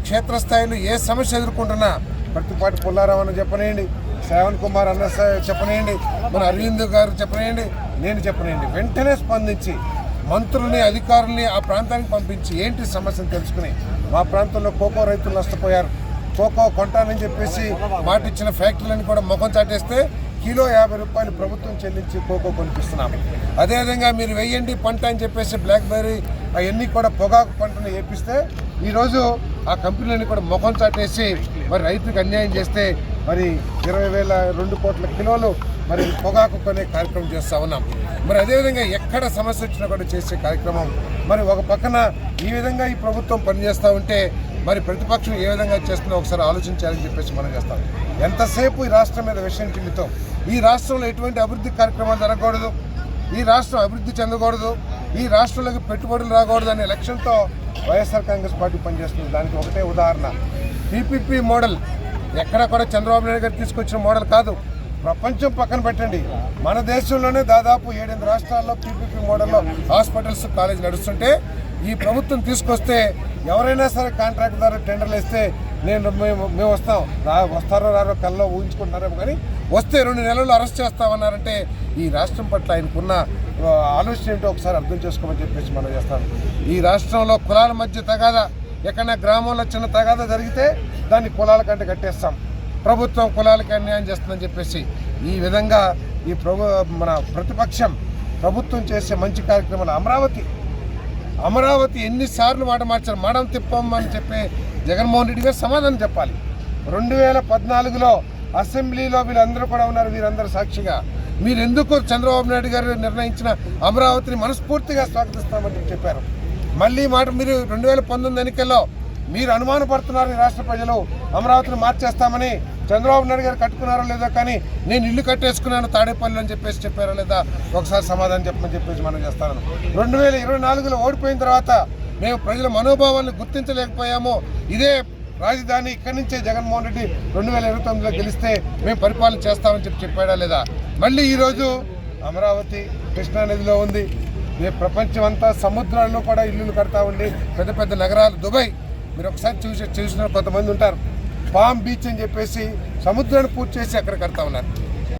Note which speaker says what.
Speaker 1: క్షేత్రస్థాయిలో ఏ సమస్య ఎదుర్కొంటున్నా ప్రతిపాటి పుల్లారావు అని చెప్పనేయండి శ్రావణ్ కుమార్ అన్న స- చెప్పనేయండి మన అరవింద్ గారు చెప్పనేయండి నేను చెప్పనేయండి. వెంటనే స్పందించి మంత్రుల్ని అధికారుల్ని ఆ ప్రాంతానికి పంపించి ఏంటి సమస్యను తెలుసుకుని మా ప్రాంతంలో కోకో రైతులు నష్టపోయారు. కోకో కొంటానని చెప్పేసి మాట ఇచ్చిన ఫ్యాక్టరీలను కూడా ముఖం చాటేస్తే కిలో యాభై రూపాయలు ప్రభుత్వం చెల్లించి కోకో కొనిపిస్తున్నాము. అదేవిధంగా మీరు వెయ్యండి పంట అని చెప్పేసి బ్లాక్బెర్రీ అవన్నీ కూడా పొగాకు పంటను వేపిస్తే ఈరోజు ఆ కంపెనీలన్నీ కూడా ముఖం చాటేసి మరి రైతుకు అన్యాయం చేస్తే మరి ఇరవై వేల రెండు కోట్ల కిలోలు మరి పొగాకు కొనే కార్యక్రమం చేస్తూ ఉన్నాం. మరి అదేవిధంగా ఎక్కడ సమస్య వచ్చినా కూడా చేసే కార్యక్రమం. మరి ఒక పక్కన ఈ విధంగా ఈ ప్రభుత్వం పనిచేస్తూ ఉంటే మరి ప్రతిపక్షం ఏ విధంగా చేస్తుందో ఒకసారి ఆలోచించాలని చెప్పేసి మనం చేస్తాం. ఎంతసేపు ఈ రాష్ట్రం మీద విషయం చిమ్మితో ఈ రాష్ట్రంలో ఎటువంటి అభివృద్ధి కార్యక్రమాలు జరగకూడదు? ఈ రాష్ట్రం అభివృద్ధి చెందకూడదు? ఈ రాష్ట్రంలోకి పెట్టుబడులు రాకూడదు అనే లక్ష్యంతో వైఎస్ఆర్ కాంగ్రెస్ పార్టీ పనిచేస్తుంది. దానికి ఒకటే ఉదాహరణ. పీపీపీ మోడల్ ఎక్కడ కూడా చంద్రబాబు నాయుడు గారు తీసుకొచ్చిన మోడల్ కాదు. ప్రపంచం పక్కన పెట్టండి. మన దేశంలోనే దాదాపు ఏడెనిమిది రాష్ట్రాల్లో పీపీపీ మోడల్లో హాస్పిటల్స్ కాలేజీలు నడుస్తుంటే ఈ ప్రభుత్వం తీసుకొస్తే ఎవరైనా సరే కాంట్రాక్ట్ ద్వారా టెండర్లు ఇస్తే నేను మేము మేము వస్తాం. రా వస్తారో రారో కల్లో ఊహించుకుంటున్నారేమో కానీ వస్తే రెండు నెలలు అరెస్ట్ చేస్తామన్నారంటే ఈ రాష్ట్రం పట్ల ఆయనకున్న ఆలోచన ఏంటో ఒకసారి అర్థం చేసుకోమని చెప్పేసి మనం చేస్తాం ఈ రాష్ట్రంలో కులాల మధ్య తగాదా ఎక్కడైనా గ్రామంలో చిన్న తగాదా జరిగితే దాన్ని కులాల కంటే కట్టేస్తాం. ప్రభుత్వం కులాలకి అన్యాయం చేస్తుందని చెప్పేసి ఈ విధంగా ఈ ప్రభు మన ప్రతిపక్షం ప్రభుత్వం చేసే మంచి కార్యక్రమాలు అమరావతి అమరావతి ఎన్నిసార్లు మాట మార్చారు? మాడం తిప్పమ్మని చెప్పి జగన్మోహన్ రెడ్డి గారు సమాధానం చెప్పాలి. రెండు వేల పద్నాలుగులో అసెంబ్లీలో వీళ్ళందరూ కూడా ఉన్నారు వీరందరూ సాక్షిగా. మీరు ఎందుకు చంద్రబాబు నాయుడు గారు నిర్ణయించిన అమరావతిని మనస్ఫూర్తిగా స్వాగతిస్తామని చెప్పారు. మళ్ళీ మాట మీరు రెండు వేల పంతొమ్మిది ఎన్నికల్లో మీరు అనుమానపడుతున్నారు రాష్ట్ర ప్రజలు అమరావతిని మార్చేస్తామని చంద్రబాబు నాయుడు గారు కట్టుకున్నారో లేదా కానీ నేను ఇల్లు కట్టేసుకున్నాను తాడేపల్లి అని చెప్పేసి చెప్పారా లేదా? ఒకసారి సమాధానం చెప్పమని చెప్పేసి మనం చేస్తాను. రెండు వేల ఇరవై నాలుగులో ఓడిపోయిన తర్వాత మేము ప్రజల మనోభావాలను గుర్తించలేకపోయాము ఇదే రాజధాని ఇక్కడి నుంచే జగన్మోహన్ రెడ్డి రెండు వేల ఇరవై తొమ్మిదిలో గెలిస్తే మేము పరిపాలన చేస్తామని చెప్పి చెప్పాడా లేదా? మళ్ళీ ఈరోజు అమరావతి కృష్ణానదిలో ఉంది. ఏ ప్రపంచం అంతా సముద్రాల్లో కూడా ఇల్లులు కడతా ఉండి పెద్ద పెద్ద నగరాలు దుబాయ్. మీరు ఒకసారి చూసి చూసిన కొంతమంది ఉంటారు. పామ్ బీచ్ అని చెప్పేసి సముద్రాన్ని పూర్తి చేసి అక్కడ కడతా ఉన్నారు.